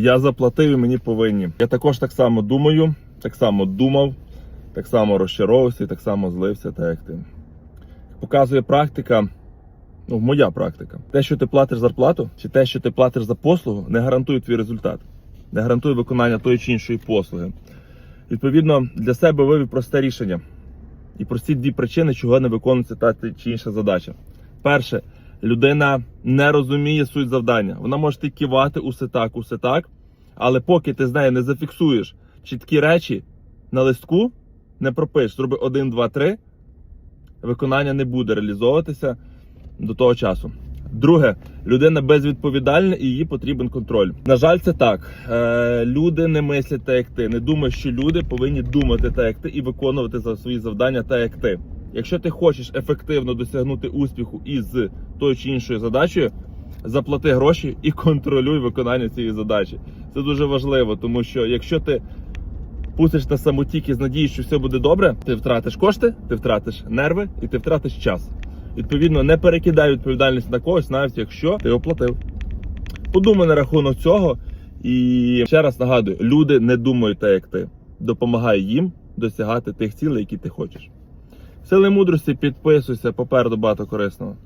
Я заплатив і мені повинні. Я також так само думаю, так само думав, так само розчаровувався і так само злився, так як ти. Показує практика, ну, моя практика. Те, що ти платиш зарплату, чи те, що ти платиш за послугу, не гарантує твій результат, не гарантує виконання тої чи іншої послуги. Відповідно, для себе вивів просте рішення і прості дві причини, чого не виконується та чи інша задача. Перше, людина не розуміє суть завдання. Вона може ти кивати усе так, усе так, але поки ти з нею не зафіксуєш чіткі речі на листку, не пропишеш, зроби 1, 2, 3, виконання не буде реалізовуватися до того часу. Друге, людина безвідповідальна і їй потрібен контроль. На жаль, це так. Е, люди не мислять так, як ти. Не думають, що люди повинні думати так, як ти, і виконувати свої завдання так, як ти. Якщо ти хочеш ефективно досягнути успіху із тою чи іншою задачею, заплати гроші і контролюй виконання цієї задачі. Це дуже важливо, тому що якщо ти пустиш на самотік з надією, що все буде добре, ти втратиш кошти, ти втратиш нерви і ти втратиш час. Відповідно, не перекидай відповідальність на когось, навіть якщо ти оплатив. Подумай на рахунок цього. І ще раз нагадую: люди не думають так, як ти. Допомагай їм досягати тих цілей, які ти хочеш. Сили мудрості, підписуйся, попереду багато корисного.